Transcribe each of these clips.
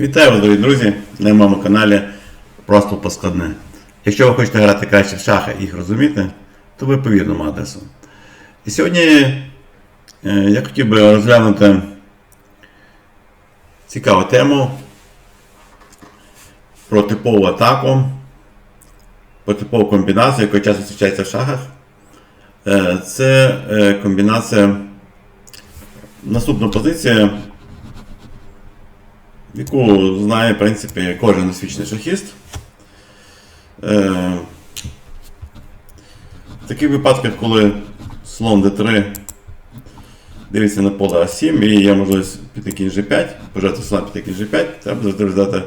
Вітаю вас, дорогі друзі, на моєму каналі Просто Поскладне. Якщо ви хочете грати краще в шахи і їх розуміти, то ви по вірному адресу. І сьогодні е, я хотів би розглянути цікаву тему про типову атаку, про типову комбінацію, яка часто зустрічається в шахах. Е, Це е, комбінація наступна позиція яку знає, в принципі, кожен освічений шахіст. Е, в таких випадках, коли слон d3 дивиться на поле А7 і є можливість піти кінь G5, пожати слона піти кінь G5, треба завжди роздати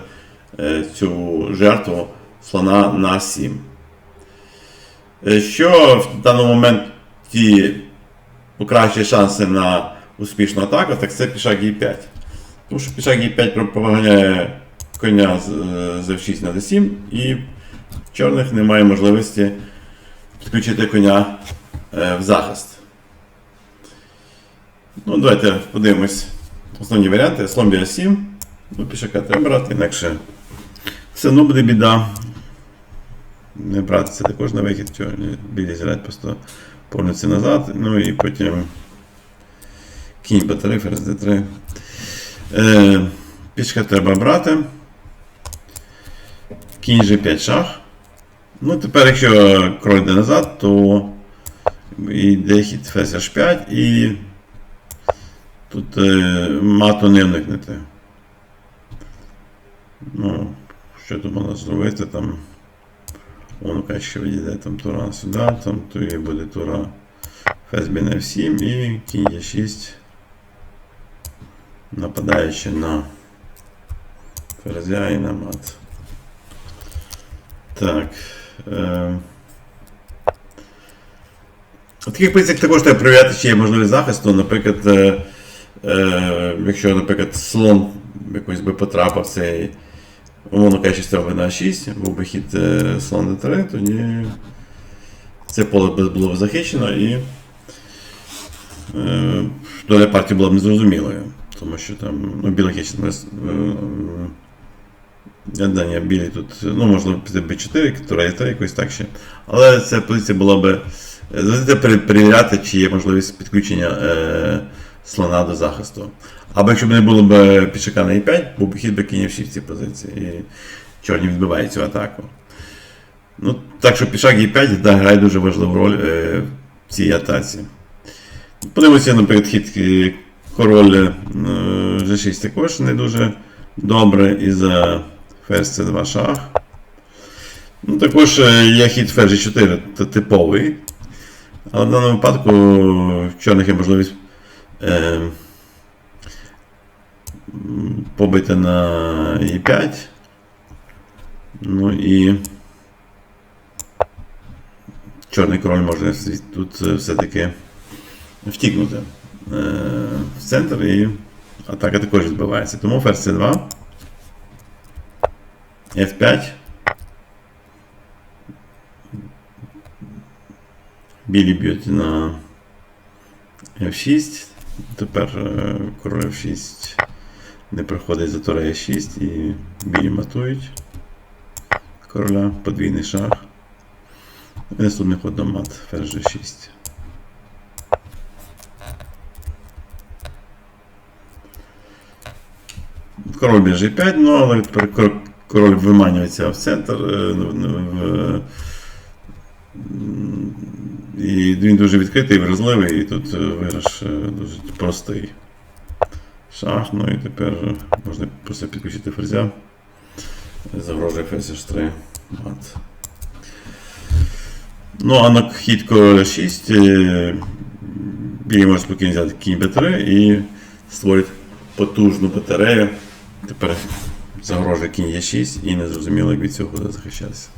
е, цю жертву слона на 7. Е, Що в даному моменті покращує шанси на успішну атаку, так це пішак Е5. Тому що пішак Е5 поганяє коня з з F6 на D7 і в чорних немає можливості підключити коня е, в захист. Ну, Давайте подивимось основні варіанти. Слон біля 7. Ну, пішака треба брати, інакше все одно буде біда. Не брати це також на вихід, чорні білі просто повернуться назад. Ну і потім кінь Б3, ферзь Д3. Е, Пішка треба брати. Кінь G5 шах. Ну, тепер, якщо кроль йде назад, то йде хід ферзь H5 і тут е, мату не уникнете. Ну, що тут можна зробити там. Воно що відійде там тура сюди, там то і буде тура ферзь на F7 і кінь Е6 нападаючи на ферзя і на мат. Так. Е... Таких позиціях також треба перевіряти, чи є можливість захисту. Наприклад, е, е, якщо, наприклад, слон якось би потрапив цей, умовно кажучи, став на 6, був би хід е, слон d3, тоді це поле було б захищено і е, доля партії була б незрозумілою. Тому що там, ну, білих є Дання білі тут, ну, можливо, піти B4, тура Е3, якось так ще. Але ця позиція була би. Завжди перевіряти, чи є можливість підключення е, слона до захисту. Або якщо б не було б пішака на E5, був б хід би кінь в цій позиції. І чорні відбивають цю атаку. Ну, Так що пішак E5 да, грає дуже важливу роль е, в цій атаці. Подивимося, наприклад, хід король е, G6 також не дуже добре і за ферзь C2 шах. Ну, Також е, є хід ферзь G4 типовий. Але в даному випадку в чорних є можливість е, побити на E5. Ну і чорний король може тут все-таки втікнути в центр і атака також відбувається. Тому ферзь C2. F5. Білі б'ють на F6. Тепер король F6 не проходить за тура E6 і білі матують короля, подвійний шах. Наступний ход до мат, ферзь G6. Король біжи 5, ну але король виманюється в центр. В, і він дуже відкритий, вразливий, і тут виграш дуже простий шах. Ну і тепер можна просто підключити ферзя. Загрожує ферзь H3 мат. Ну, а на хід король 6 білі може спокійно взяти кінь b3 і створить потужну батарею. Тепер загрожує кінь Е6 і не зрозуміло, як від цього буде захищатися.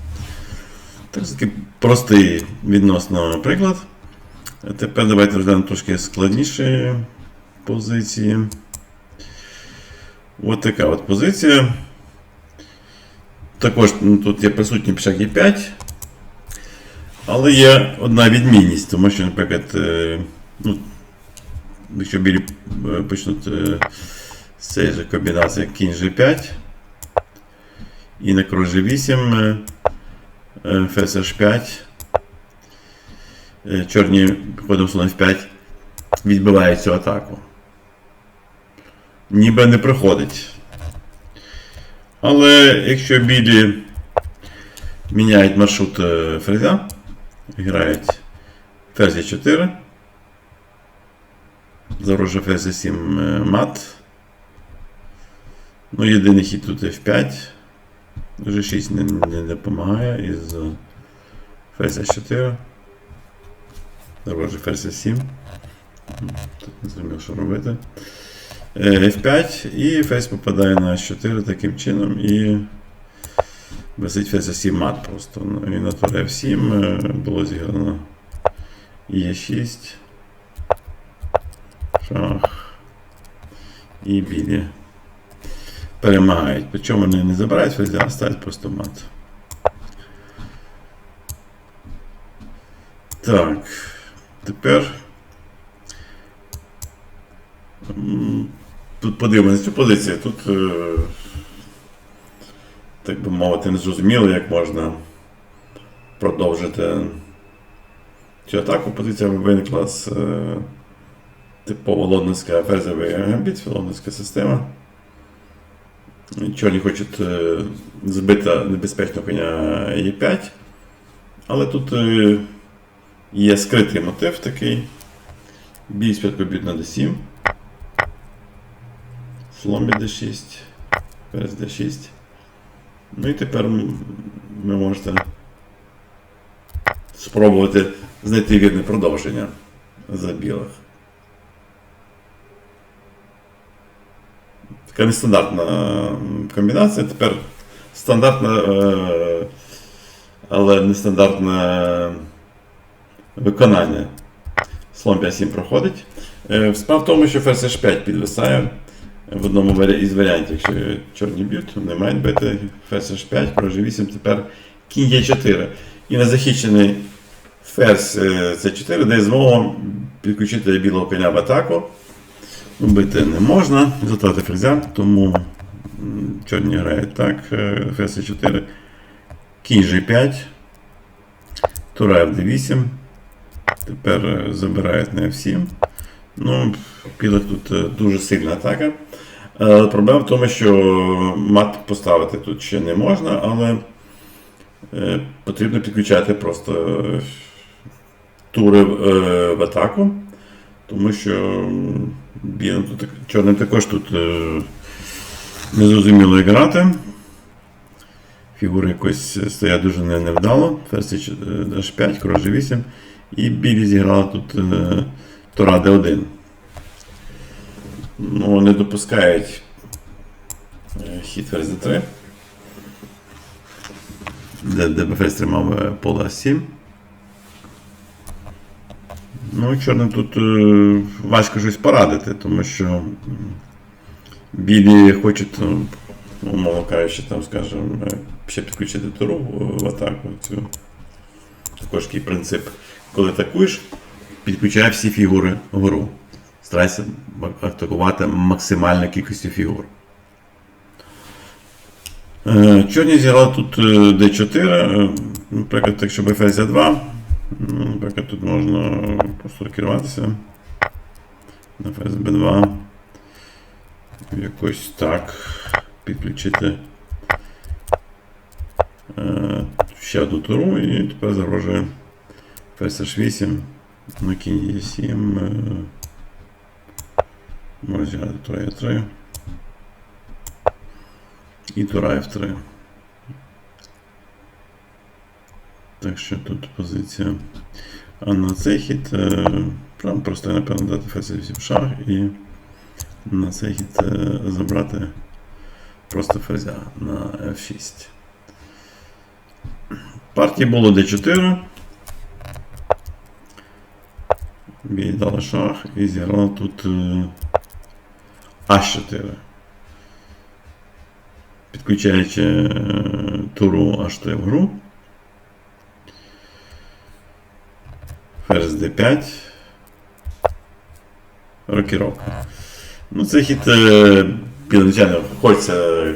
Так, такий простий відносно приклад. Тепер давайте розглянемо трошки складніші позиції. Ось така от позиція. Також ну, тут є присутній пішак Е5. Але є одна відмінність, тому що, наприклад, е, ну, якщо білі е, почнуть е, з цієї ж комбінації кінь G5, І на кружі 8 е, е, ферзь H5. Е, Чорні ходом слон F5 відбивають цю атаку. Ніби не проходить. Але якщо білі міняють маршрут е, ферзя, грають ферзі 4, Загрожує ферзь 7 е, мат. Ну, єдиний хід тут F5. Дуже 6 не, не допомагає із ферзь 4. Загрожує ферзь 7. Тут не зрозумів, що робити. Е, F5 і ферзь попадає на H4 таким чином і висить ферзь 7 мат просто. Ну, І на туре F7 е, було зіграно Е6. Шах. І білі. Перемагають. Причому вони не забирають ферзя, а ставлять просто мат. Так. Тепер. Тут подивимося цю позицію. Тут, е, так би мовити, не зрозуміло, як можна продовжити цю атаку. Позиція виникла з е, типово лондонська ферзовий гамбіт, лондонська система. Чорні хочуть е, збити небезпечного коня Е5. Але тут е, є скритий мотив такий. Бій спочатку б'ють на d7. Слон б'є d6. Ферзь d6. Ну і тепер м- ви можете спробувати знайти вірне продовження за білих. Така нестандартна комбінація. Тепер стандартна, але нестандартне виконання. Слон 5-7 проходить. Справа в тому, що ферзь H5 підвисає в одному із варіантів, якщо чорні б'ють, вони мають бити ферзь H5, кроже 8, тепер кінь Е4. І незахищений ферзь е, С4 дає змогу підключити білого коня в атаку. Бити не можна, затрати ферзя, тому чорні грають так, е, ферзь Е4, кінь G5, тура F8, тепер е, забирають на F7. Ну, білих тут е, дуже сильна атака. Проблема в тому, що мат поставити тут ще не можна, але потрібно підключати просто тури в, атаку, тому що білим тут так- чорним також тут е, незрозуміло грати. Фігури якось стоять дуже невдало. Ферзь H5, король 8 І білі зіграла тут е, Тора D1. Ну, не допускають е, хід ферзь D3. Де, де би тримав е, поле А7. Ну, чорним тут е, важко щось порадити, тому що білі хочуть, ну, умовно кажучи, там, скажімо, е, ще підключити туру в- в атаку. Цю. Також такий принцип, коли атакуєш, підключай всі фігури вгору. Старайся атакувати максимальну кількістю фігур. Е, Чорні зіграли тут е, D4. е, Наприклад, якщо би ферзь 2 ну, наприклад, тут можна просто керуватися на ферзь B2. Якось так підключити е, ще одну туру і тепер загрожує ферзь H8 на кінь E7. е, Можна зіграти тура E3. І тура F3. Так що тут позиція. А на цей хід е, просто напевно дати ферзь 8 шах і на цей хід е, забрати просто ферзя на F6. Партії було D4. Бій дала шах і зіграла тут е, H4. Підключаючи е, туру H3 в гру. Ферзь D5. Рокіровка. Ну, це хід е, хочеться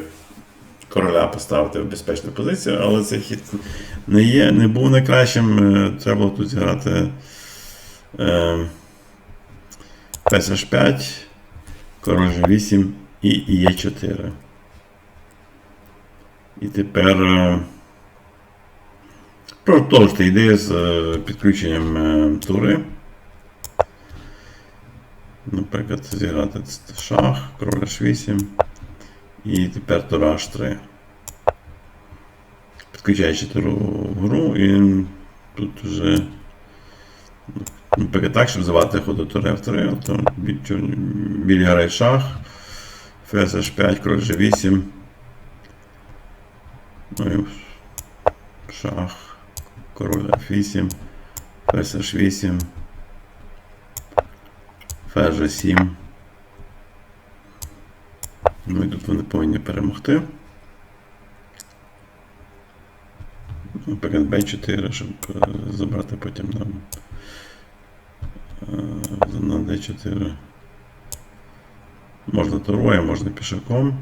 короля поставити в безпечну позицію, але цей хід не є, не був найкращим. Е, Треба було тут зіграти е, ферзь H5, король G8 і Е4. І тепер продовжити ідею з е, підключенням е, тури. Наприклад, зіграти шах, король H8 і тепер тура H3. Підключаючи туру в гру, і тут вже наприклад, так, щоб звати ходу тури F3, то бі- чор- білі грає шах, ферзь H5, король G8. Ну і шах, король F8, ферзь H8, ферзь G7. Ну і тут вони повинні перемогти. Наприклад, B4, щоб е, забрати потім на, е, на D4. Можна турою, можна пішаком.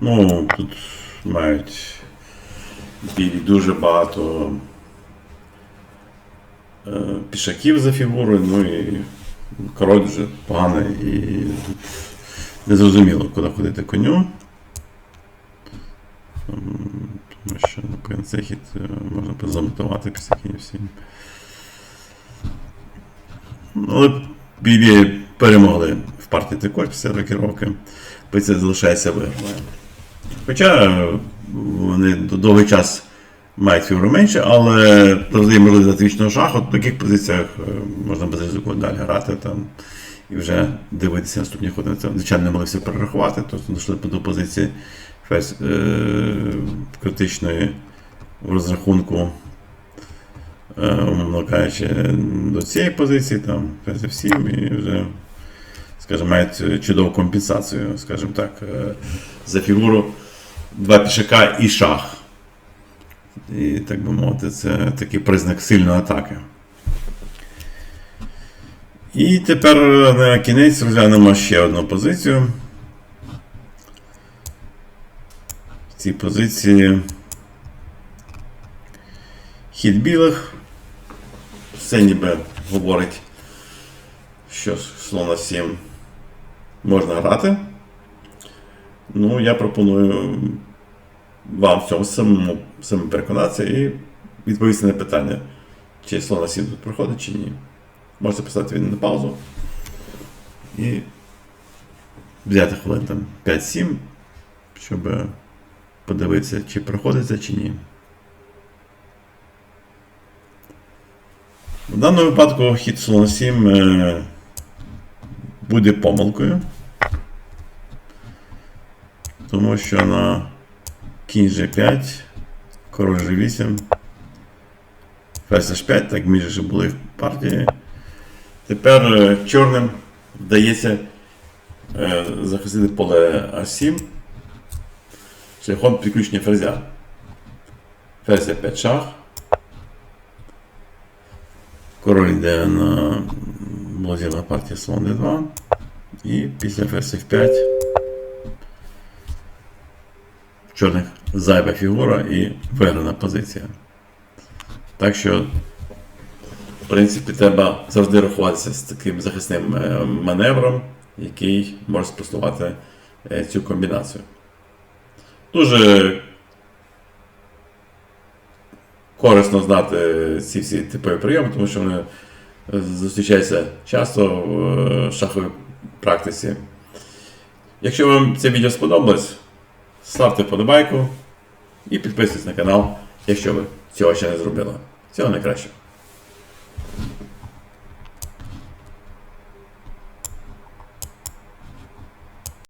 Ну, тут мають білі дуже багато пішаків за фігурою, ну і король вже поганий і незрозуміло, куди ходити коню. Тому що напевно, цей хід е, можна замотувати після кінь 7. Але білі перемогли в партії також після рокіровки. Позиція залишається виграною. Хоча е, вони довгий час мають фігуру менше, але завжди можливість дати вічного шаху. В таких позиціях е, можна без ризику далі грати там і вже дивитися наступні ходи. Це, звичайно, не могли все перерахувати, тобто дійшли до позиції ферзь е, критичної в розрахунку, е, кажучи, до цієї позиції, там ферзь F7 і вже, скажімо, мають чудову компенсацію, скажімо так, е, за фігуру два пішака і шах. І, так би мовити, це такий признак сильної атаки. І тепер на кінець розглянемо ще одну позицію. В цій позиції хід білих. Все ніби говорить, що слона 7 можна грати. Ну, я пропоную вам в цьому самому, самому переконатися і відповісти на питання, чи слона 7 тут проходить, чи ні. Можете поставити він на паузу і взяти хвилин там 5-7, щоб подивитися, чи проходить це, чи ні. В даному випадку хід слона 7 е, буде помилкою. Тому що на кінь G5, король G8, ферзь H5, так між вже були в партії. Тепер е, чорним вдається е, захистити поле А7 шляхом підключення ферзя. Ферзь 5 шах. Король йде на блазіла партія слон D2. І після ферзь F5 в чорних зайва фігура і виграна позиція. Так що, в принципі, треба завжди рахуватися з таким захисним е, маневром, який може спростувати е, цю комбінацію. Дуже корисно знати ці всі типові прийоми, тому що вони зустрічаються часто в е, шаховій практиці. Якщо вам це відео сподобалось, ставте вподобайку і підписуйтесь на канал, якщо ви цього ще не зробили. Всього найкращого.